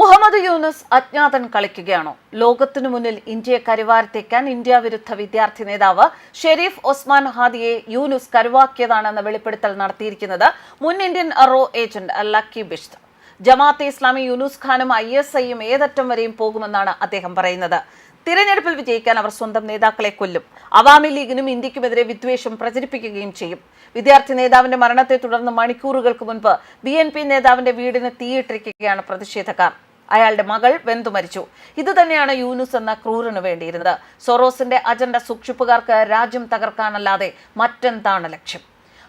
മുഹമ്മദ് യൂനുസ് അജ്ഞാതൻ കളിക്കുകയാണോ? ലോകത്തിനു മുന്നിൽ ഇന്ത്യയെ കരുവാരത്തേക്കാൻ ഇന്ത്യ വിരുദ്ധ വിദ്യാർത്ഥി നേതാവ് ഷെരീഫ് ഒസ്മാൻ ഹാദിയെ യൂനുസ് കരുവാക്കിയതാണെന്ന വെളിപ്പെടുത്തൽ നടത്തിയിരിക്കുന്നത് മുൻ ഇന്ത്യൻ റോ ഏജന്റ് ലക്കി ബിഷ്ത്. ജമാഅത്തെ ഇസ്ലാമി യൂനുസ് ഖാനും ഐ എസ് ഐയും ഏതറ്റം വരെയും പോകുമെന്നാണ് അദ്ദേഹം പറയുന്നത്. തിരഞ്ഞെടുപ്പിൽ വിജയിക്കാൻ അവർ സ്വന്തം നേതാക്കളെ കൊല്ലും. അവാമി ലീഗിനും ഇന്ത്യക്കുമെതിരെ വിദ്വേഷം പ്രചരിപ്പിക്കുകയും ചെയ്യും. വിദ്യാർത്ഥി നേതാവിന്റെ മരണത്തെ തുടർന്ന് മണിക്കൂറുകൾക്ക് മുൻപ് ബി നേതാവിന്റെ വീടിന് തീയിട്ടിരിക്കുകയാണ് പ്രതിഷേധക്കാർ. അയാളുടെ മകൾ വെന്തു മരിച്ചു. ഇത് തന്നെയാണ് യൂനുസ് എന്ന ക്രൂരന് വേണ്ടിയിരുന്നത്. സൊറോസിന്റെ അജണ്ട സൂക്ഷിപ്പുകാർക്ക് രാജ്യം തകർക്കാനല്ലാതെ മറ്റെന്താണ് ലക്ഷ്യം?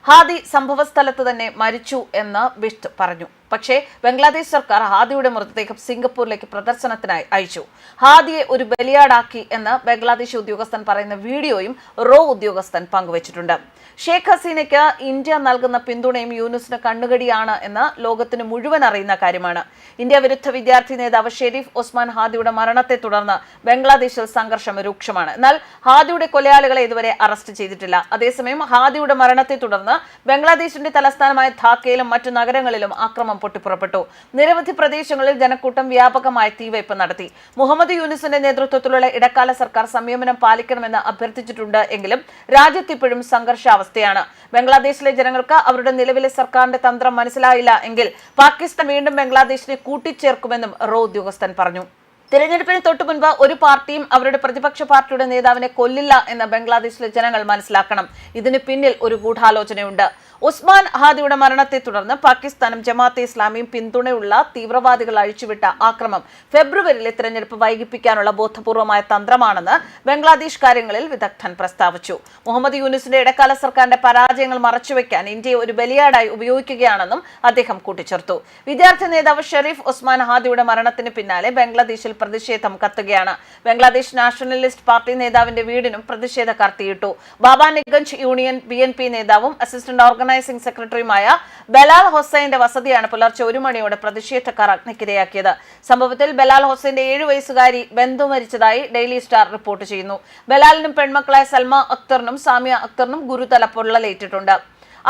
ഹാദി സംഭവസ്ഥലത്ത് തന്നെ മരിച്ചു എന്ന് വിഷ്ട് പറഞ്ഞു. പക്ഷേ ബംഗ്ലാദേശ് സർക്കാർ ഹാദിയുടെ മൃതദേഹം സിംഗപ്പൂരിലേക്ക് പ്രദർശനത്തിനായി അയച്ചു. ഹാദിയെ ഒരു ബലിയാടാക്കി എന്ന് ബംഗ്ലാദേശ് ഉദ്യോഗസ്ഥൻ പറയുന്ന വീഡിയോയും റോ ഉദ്യോഗസ്ഥൻ പങ്കുവച്ചിട്ടുണ്ട്. ഷേഖ് ഹസീനയ്ക്ക് ഇന്ത്യ നൽകുന്ന പിന്തുണയും യൂനുസിന് കണ്ണുകടിയാണ് എന്ന് ലോകത്തിന് മുഴുവൻ അറിയുന്ന കാര്യമാണ്. ഇന്ത്യ വിരുദ്ധ വിദ്യാർത്ഥി നേതാവ് ഷെരീഫ് ഉസ്മാൻ ഹാദിയുടെ മരണത്തെ തുടർന്ന് ബംഗ്ലാദേശിൽ സംഘർഷം രൂക്ഷമാണ്. എന്നാൽ ഹാദിയുടെ കൊലയാളികളെ ഇതുവരെ അറസ്റ്റ് ചെയ്തിട്ടില്ല. അതേസമയം ഹാദിയുടെ മരണത്തെ തുടർന്ന് ബംഗ്ലാദേശിന്റെ തലസ്ഥാനമായ ധാക്കയിലും മറ്റു നഗരങ്ങളിലും ആക്രമണം പൊട്ടിപ്പുറപ്പെട്ടു. നിരവധി പ്രദേശങ്ങളിൽ ജനക്കൂട്ടം വ്യാപകമായി തീവയ്പ് നടത്തി. മുഹമ്മദ് യൂനിസിന്റെ നേതൃത്വത്തിലുള്ള ഇടക്കാല സർക്കാർ സംയമനം പാലിക്കണമെന്ന് അഭ്യർത്ഥിച്ചിട്ടുണ്ട് എങ്കിലും രാജ്യത്ത് ഇപ്പോഴും സംഘർഷാവസ്ഥയാണ്. ബംഗ്ലാദേശിലെ ജനങ്ങൾക്ക് അവരുടെ നിലവിലെ സർക്കാരിന്റെ തന്ത്രം മനസ്സിലായില്ല എങ്കിൽ പാകിസ്ഥാൻ വീണ്ടും ബംഗ്ലാദേശിനെ കൂട്ടിച്ചേർക്കുമെന്നും റോ ഉദ്യോഗസ്ഥൻ പറഞ്ഞു. തിരഞ്ഞെടുപ്പിന് തൊട്ടു മുൻപ് ഒരു പാർട്ടിയും അവരുടെ പ്രതിപക്ഷ പാർട്ടിയുടെ നേതാവിനെ കൊല്ലില്ല എന്ന് ബംഗ്ലാദേശിലെ ജനങ്ങൾ മനസ്സിലാക്കണം. ഇതിന് പിന്നിൽ ഒരു ഗൂഢാലോചനയുണ്ട്. ഉസ്മാൻ ഹാദിയുടെ മരണത്തെ തുടർന്ന് പാകിസ്ഥാനും ജമാഅത്തെ ഇസ്ലാമിയും പിന്തുണയുള്ള തീവ്രവാദികൾ അഴിച്ചുവിട്ട ആക്രമം ഫെബ്രുവരിയിലെ തിരഞ്ഞെടുപ്പ് വൈകിപ്പിക്കാനുള്ള ബോധപൂർവമായ തന്ത്രമാണെന്ന് ബംഗ്ലാദേശ് കാര്യങ്ങളിൽ വിദഗ്ധൻ പ്രസ്താവിച്ചു. മുഹമ്മദ് യൂനുസിന്റെ ഇടക്കാല സർക്കാരിന്റെ പരാജയങ്ങൾ മറച്ചുവെക്കാൻ ഇന്ത്യയെ ഒരു ബലിയാടായി ഉപയോഗിക്കുകയാണെന്നും അദ്ദേഹം കൂട്ടിച്ചേർത്തു. വിദ്യാർത്ഥി നേതാവ് ഷെരീഫ് ഉസ്മാൻ ഹാദിയുടെ മരണത്തിന് പിന്നാലെ ബംഗ്ലാദേശിൽ പ്രതിഷേധം കത്തുകയാണ്. ബംഗ്ലാദേശ് നാഷണലിസ്റ്റ് പാർട്ടി നേതാവിന്റെ വീടിനും പ്രതിഷേധക്കാർ തീയിട്ടു. ബാബാനിഗഞ്ച് യൂണിയൻ ബി നേതാവും അസിസ്റ്റന്റ് ഓർഗനൈസിംഗ് സെക്രട്ടറിയുമായ ബലാൽ ഹൊസൈന്റെ വസതിയാണ് പുലർച്ചെ ഒരു മണിയോടെ പ്രതിഷേധക്കാർ അഗ്നിക്കിരയാക്കിയത്. സംഭവത്തിൽ ബലാൽ ഹൊസൈന്റെ ഏഴു വയസ്സുകാരി ബന്ധു മരിച്ചതായി ഡെയിലി സ്റ്റാർ റിപ്പോർട്ട് ചെയ്യുന്നു. ബലാലിനും പെൺമക്കളായ സൽമ അക്തറിനും സാമിയ അക്തറിനും ഗുരുതല പൊള്ളലേറ്റിട്ടുണ്ട്.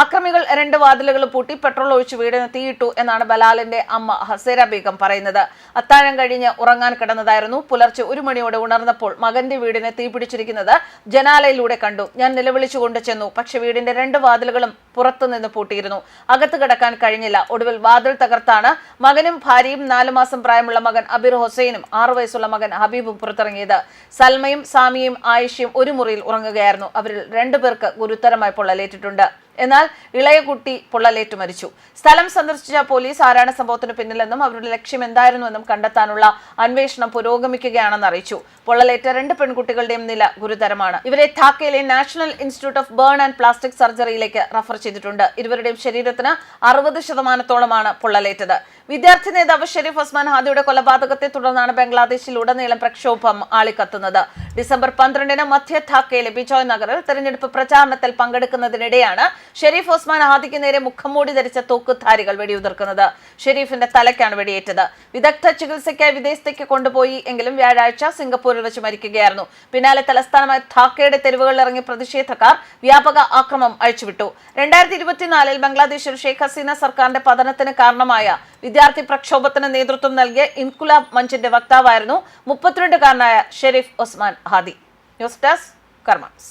അക്രമികൾ രണ്ട് വാതിലുകൾ പൂട്ടി പെട്രോൾ ഒഴിച്ച് വീടിന് തീയിട്ടു എന്നാണ് ബലാലിന്റെ അമ്മ ഹസേര ബീഗം പറയുന്നത്. അത്താഴം കഴിഞ്ഞ് ഉറങ്ങാൻ കിടന്നതായിരുന്നു. പുലർച്ചെ ഒരു മണിയോടെ ഉണർന്നപ്പോൾ മകന്റെ വീടിന് തീ പിടിച്ചിരിക്കുന്നത് ജനാലയിലൂടെ കണ്ടു. ഞാൻ നിലവിളിച്ചുകൊണ്ട് ചെന്നു. പക്ഷെ വീടിന്റെ രണ്ട് വാതിലുകളും പുറത്തുനിന്ന് പൂട്ടിയിരുന്നു. അകത്ത് കിടക്കാൻ കഴിഞ്ഞില്ല. ഒടുവിൽ വാതിൽ തകർത്താണ് മകനും ഭാര്യയും നാലു മാസം പ്രായമുള്ള മകൻ അബിർ ഹുസൈനും ആറു വയസ്സുള്ള മകൻ ഹബീബും പുറത്തിറങ്ങിയത്. സൽമയും സാമിയും ആയിഷയും ഒരു മുറിയിൽ ഉറങ്ങുകയായിരുന്നു. അവരിൽ രണ്ടുപേർക്ക് ഗുരുതരമായി പൊള്ളലേറ്റിട്ടുണ്ട്. എന്നാൽ ഇളയ കുട്ടി പൊള്ളലേറ്റ് മരിച്ചു. സ്ഥലം സന്ദർശിച്ച പോലീസ് ആരാണ് സംഭവത്തിന് പിന്നിലെന്നും അവരുടെ ലക്ഷ്യം എന്തായിരുന്നുവെന്നും കണ്ടെത്താനുള്ള അന്വേഷണം പുരോഗമിക്കുകയാണെന്ന് അറിയിച്ചു. പൊള്ളലേറ്റ രണ്ട് പെൺകുട്ടികളുടെയും നില ഗുരുതരമാണ്. ഇവരെ ധാക്കയിലെ national institute of burn and plastic സർജറിയിലേക്ക് refer ചെയ്തിട്ടുണ്ട്. ഇരുവരുടെയും ശരീരത്തിന് അറുപത് ശതമാനത്തോളമാണ് പൊള്ളലേറ്റത്. വിദ്യാർത്ഥി നേതാവ് ഷെരീഫ് ഉസ്മാൻ ഹാദിയുടെ കൊലപാതകത്തെ തുടർന്നാണ് ബംഗ്ലാദേശിലുടനീളം പ്രക്ഷോഭം ആളിക്കത്തുന്നത്. ഡിസംബർ പന്ത്രണ്ടിന് മധ്യ ധാക്കയിലെ ബിജോയ് നഗറിൽ തെരഞ്ഞെടുപ്പ് പ്രചാരണത്തിൽ പങ്കെടുക്കുന്നതിനിടെയാണ് ഷെരീഫ് ഉസ്മാൻ ഹാദിക്ക് നേരെ മുഖംമൂടി ധരിച്ച തോക്കുധാരികൾ വെടിയുതിർക്കുന്നത്. ഷെരീഫിന്റെ തലയ്ക്കാണ് വെടിയേറ്റത്. വിദഗ്ധ ചികിത്സയ്ക്കായി വിദേശത്തേക്ക് കൊണ്ടുപോയി എങ്കിലും വ്യാഴാഴ്ച സിംഗപ്പൂരിൽ വെച്ച് മരിക്കുകയായിരുന്നു. പിന്നാലെ തലസ്ഥാനമായ ധാക്കയുടെ തെരുവുകളിൽ ഇറങ്ങിയ പ്രതിഷേധക്കാർ വ്യാപക ആക്രമം അഴിച്ചുവിട്ടു. രണ്ടായിരത്തി ഇരുപത്തിനാലിൽ ബംഗ്ലാദേശിൽ ഷെയ്ഖ് ഹസീന സർക്കാരിന്റെ പതനത്തിന് കാരണമായ വിദ്യാർത്ഥി പ്രക്ഷോഭത്തിന് നേതൃത്വം നൽകിയ ഇൻകുലാബ് മഞ്ചിന്റെ വക്താവായിരുന്നു മുപ്പത്തിരണ്ടുകാരനായ Sharif Osman Hadi. News desk karmas